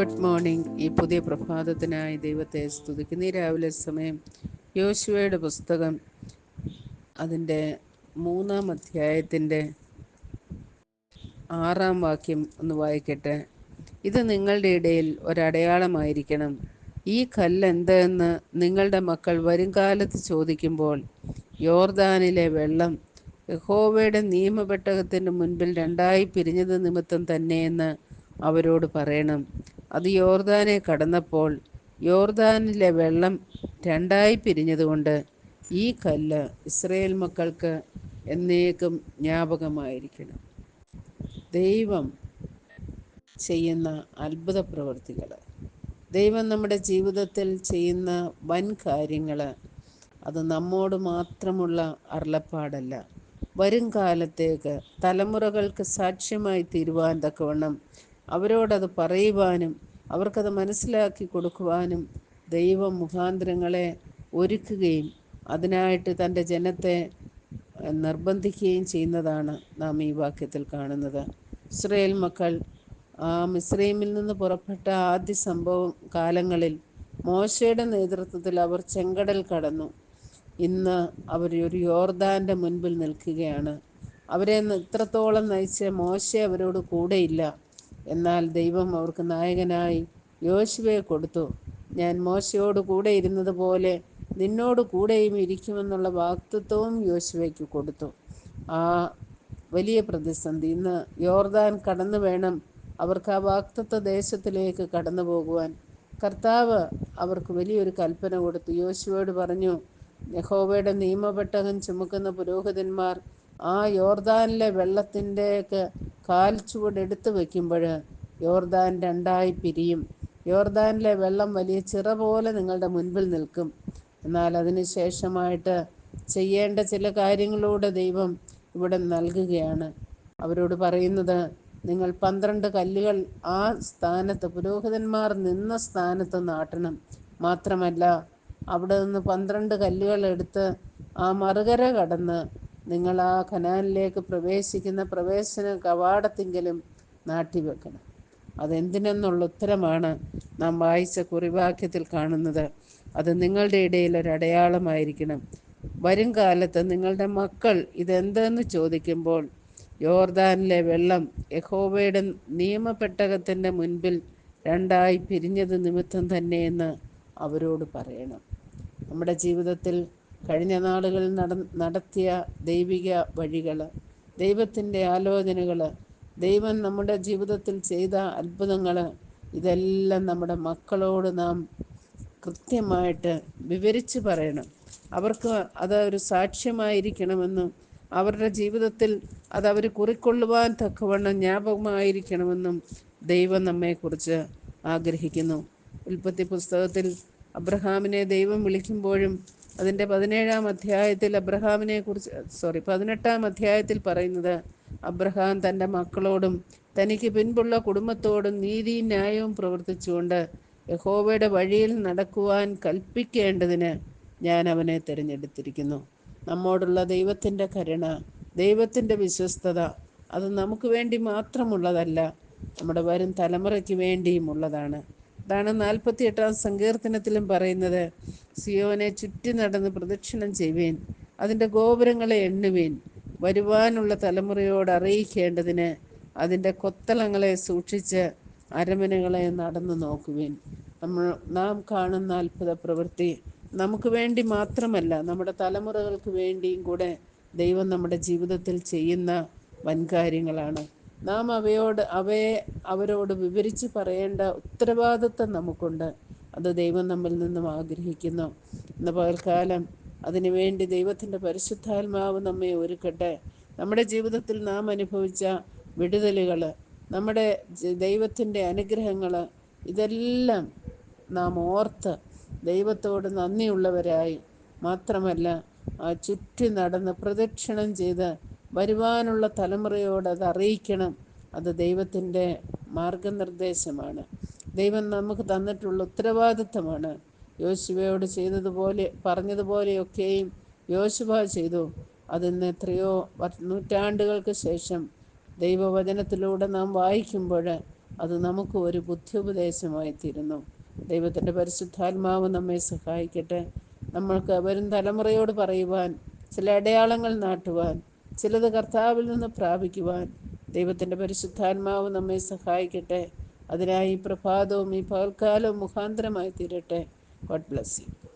Good morning. ഈ പുതിയ പ്രഭാതത്തിനായി ദൈവത്തെ സ്തുതിക്കുന്ന. ഈ രാവിലെ സമയം യോശുവയുടെ പുസ്തകം അതിന്റെ മൂന്നാം അധ്യായത്തിന്റെ ആറാം വാക്യം ഒന്ന് വായിക്കട്ടെ. ഇത് നിങ്ങളുടെ ഇടയിൽ ഒരടയാളമായിരിക്കണം. ഈ കല്ല് എന്തെന്ന് നിങ്ങളുടെ മക്കൾ വരുംകാലത്ത് ചോദിക്കുമ്പോൾ യോർദാനിലെ വെള്ളം യഹോവയുടെ നിയമപെട്ടകത്തിന്റെ മുൻപിൽ രണ്ടായി പിരിഞ്ഞത് നിമിത്തം തന്നെയെന്ന് അവരോട് പറയണം. അത് യോർദാനെ കടന്നപ്പോൾ യോർദാനിലെ വെള്ളം രണ്ടായി പിരിഞ്ഞതുകൊണ്ട് ഈ കല്ല് ഇസ്രയേൽ മക്കൾക്ക് എന്നേക്കും ജ്ഞാപകമായിരിക്കണം. ദൈവം ചെയ്യുന്ന അത്ഭുത പ്രവൃത്തികൾ ദൈവം നമ്മുടെ ജീവിതത്തിൽ ചെയ്യുന്ന വൻ കാര്യങ്ങൾ അത് നമ്മോട് മാത്രമുള്ള അരുളപ്പാടല്ല. വരും കാലത്തേക്ക് തലമുറകൾക്ക് സാക്ഷ്യമായി തീരുവാൻ തക്കവണ്ണം അവരോടത് പറയുവാനും അവർക്കത് മനസ്സിലാക്കി കൊടുക്കുവാനും ദൈവം മുഖാന്തരങ്ങളെ ഒരുക്കുകയും അതിനായിട്ട് തന്റെ ജനത്തെ നിർബന്ധിക്കുകയും ചെയ്യുന്നതാണ് നാം ഈ വാക്യത്തിൽ കാണുന്നത്. ഇസ്രയേൽ മക്കൾ ആ മിസ്രൈമിൽ നിന്ന് പുറപ്പെട്ട ആദ്യ സംഭവം കാലങ്ങളിൽ മോശയുടെ നേതൃത്വത്തിൽ അവർ ചെങ്കടൽ കടന്നു. ഇന്ന് അവർ ഒരു യോർദാന്റെ മുൻപിൽ നിൽക്കുകയാണ്. അവരെ ഇത്രത്തോളം നയിച്ച മോശ അവരോട് കൂടെയില്ല. എന്നാൽ ദൈവം അവർക്ക് നായകനായി യോശുവയെ കൊടുത്തു. ഞാൻ മോശയോട് കൂടെ ഇരുന്നത് പോലെ നിന്നോട് കൂടെയും ഇരിക്കുമെന്നുള്ള വാക്തത്വവും യോശുവയ്ക്ക് കൊടുത്തു. ആ വലിയ പ്രതിസന്ധി. ഇന്ന് യോർദാൻ കടന്നു വേണം അവർക്ക് ആ വാക്തത്വ ദേശത്തിലേക്ക് കടന്നു പോകുവാൻ. കർത്താവ് അവർക്ക് വലിയൊരു കൽപ്പന കൊടുത്തു. യോശുവയോട് പറഞ്ഞു യഹോവയുടെ നിയമപെട്ടകം ചുമക്കുന്ന പുരോഹിതന്മാർ ആ യോർദാനിലെ വെള്ളത്തിന്റെയൊക്കെ കാൽ ചുവട് എടുത്തു വയ്ക്കുമ്പോൾ യോർദാൻ രണ്ടായി പിരിയും. യോർദാനിലെ വെള്ളം വലിയ ചിറ പോലെ നിങ്ങളുടെ മുൻപിൽ നിൽക്കും. എന്നാൽ അതിന് ശേഷമായിട്ട് ചെയ്യേണ്ട ചില കാര്യങ്ങളൂടെ ദൈവം ഇവിടെ നൽകുകയാണ്. അവരോട് പറയുന്നത് നിങ്ങൾ പന്ത്രണ്ട് കല്ലുകൾ ആ സ്ഥാനത്ത് പുരോഹിതന്മാർ നിന്ന സ്ഥാനത്ത് നാട്ടണം. മാത്രമല്ല അവിടെ നിന്ന് പന്ത്രണ്ട് കല്ലുകൾ എടുത്ത് ആ മറുകര കടന്ന് നിങ്ങൾ ആ കനാലിലേക്ക് പ്രവേശിക്കുന്ന പ്രവേശന കവാടത്തെങ്കിലും നാട്ടിവെക്കണം അതെന്തിനെന്നുള്ള ഉത്തരമാണ് നാം വായിച്ച കുറിവാക്യത്തിൽ കാണുന്നത്. അത് നിങ്ങളുടെ ഇടയിൽ ഒരു അടയാളമായിരിക്കണം. വരും കാലത്ത് നിങ്ങളുടെ മക്കൾ ഇതെന്തെന്ന് ചോദിക്കുമ്പോൾ യോർദാനിലെ വെള്ളം യഹോവയുടെ നിയമപ്പെട്ടകത്തിന്റെ മുൻപിൽ രണ്ടായി പിരിഞ്ഞത് നിമിത്തം തന്നെയെന്ന് അവരോട് പറയണം. നമ്മുടെ ജീവിതത്തിൽ കഴിഞ്ഞ നാളുകളിൽ നട നടത്തിയ ദൈവിക വഴികൾ ദൈവത്തിന്റെ ആലോചനകൾ ദൈവം നമ്മുടെ ജീവിതത്തിൽ ചെയ്ത അത്ഭുതങ്ങൾ ഇതെല്ലാം നമ്മുടെ മക്കളോട് നാം കൃത്യമായിട്ട് വിവരിച്ച് പറയണം. അവർക്ക് അത് ഒരു സാക്ഷ്യമായിരിക്കണമെന്നും അവരുടെ ജീവിതത്തിൽ അത് അവർ കുറിക്കൊള്ളുവാൻ തക്കവണ്ണം ജ്ഞാപകമായിരിക്കണമെന്നും ദൈവം നമ്മെക്കുറിച്ച് ആഗ്രഹിക്കുന്നു. ഉൽപ്പത്തി പുസ്തകത്തിൽ അബ്രഹാമിനെ ദൈവം വിളിക്കുമ്പോഴും അതിന്റെ പതിനേഴാം അധ്യായത്തിൽ അബ്രഹാമിനെ കുറിച്ച് സോറി പതിനെട്ടാം അധ്യായത്തിൽ പറയുന്നത് അബ്രഹാം തന്റെ മക്കളോടും തനിക്ക് പിൻപുള്ള കുടുംബത്തോടും നീതിയും ന്യായവും പ്രവർത്തിച്ചുകൊണ്ട് യഹോവയുടെ വഴിയിൽ നടക്കുവാൻ കൽപ്പിക്കേണ്ടതിന് ഞാൻ അവനെ തിരഞ്ഞെടുത്തിരിക്കുന്നു. നമ്മോടുള്ള ദൈവത്തിന്റെ കരുണ ദൈവത്തിന്റെ വിശ്വസ്തത അത് നമുക്ക് വേണ്ടി മാത്രമുള്ളതല്ല നമ്മുടെ വരും തലമുറയ്ക്ക് വേണ്ടിയുമുള്ളതാണ് അതാണ് നാൽപ്പത്തി എട്ടാം സങ്കീർത്തനത്തിലും പറയുന്നത് സിയോനെ ചുറ്റി നടന്ന് പ്രദക്ഷിണം ചെയ്യുവേൻ അതിന്റെ ഗോപുരങ്ങളെ എണ്ണുവേൻ വരുവാനുള്ള തലമുറയോട് അറിയിക്കേണ്ടതിന് അതിന്റെ കൊത്തളങ്ങളെ സൂക്ഷിച്ച് അരമനകളെ നടന്നു നോക്കുവേൻ. നമ്മൾ നാം കാണുന്ന അത്ഭുത പ്രവൃത്തി നമുക്ക് വേണ്ടി മാത്രമല്ല നമ്മുടെ തലമുറകൾക്ക് വേണ്ടിയും കൂടെ ദൈവം നമ്മുടെ ജീവിതത്തിൽ ചെയ്യുന്ന വൻകാര്യങ്ങളാണ്. നാം അവയോട് അവയെ അവരോട് വിവരിച്ച് പറയേണ്ട ഉത്തരവാദിത്വം നമുക്കുണ്ട്. അത് ദൈവം നമ്മിൽ നിന്നും ആഗ്രഹിക്കുന്നു. ഇന്ന് പകൽക്കാലം അതിനുവേണ്ടി ദൈവത്തിന്റെ പരിശുദ്ധാത്മാവ് നമ്മെ ഒരുക്കട്ടെ. നമ്മുടെ ജീവിതത്തിൽ നാം അനുഭവിച്ച വിടുതലുകൾ നമ്മുടെ ദൈവത്തിന്റെ അനുഗ്രഹങ്ങൾ ഇതെല്ലാം നാം ഓർത്ത് ദൈവത്തോട് നന്ദിയുള്ളവരായി മാത്രമല്ല ചുറ്റി നടന്ന് പ്രദക്ഷിണം ചെയ്ത് വരുവാനുള്ള തലമുറയോട് അത് അറിയിക്കണം. അത് ദൈവത്തിന്റെ മാർഗനിർദ്ദേശമാണ്. ദൈവം നമുക്ക് തന്നിട്ടുള്ള ഉത്തരവാദിത്തമാണ്. യോശുവയോട് ചെയ്തതുപോലെ പറഞ്ഞതുപോലെയൊക്കെയും യോശുവ ചെയ്തു. അതിന്ന് എത്രയോ നൂറ്റാണ്ടുകൾക്ക് ശേഷം ദൈവവചനത്തിലൂടെ നാം വായിക്കുമ്പോൾ അത് നമുക്ക് ഒരു ബുദ്ധിയുപദേശമായി തീരുന്നു ദൈവത്തിന്റെ പരിശുദ്ധാത്മാവ് നമ്മെ സഹായിക്കട്ടെ. നമ്മൾക്ക് വരും തലമുറയോട് പറയുവാൻ ചില അടയാളങ്ങൾ നാട്ടുവാൻ ചിലത് കർത്താവിൽ നിന്ന് പ്രാപിക്കുവാൻ ദൈവത്തിന്റെ പരിശുദ്ധാത്മാവ് നമ്മെ സഹായിക്കട്ടെ. അതിനായി പ്രഭാതവും ഈ പകൽക്കാലവും മുഖാന്തരമായി തീരട്ടെ. God bless you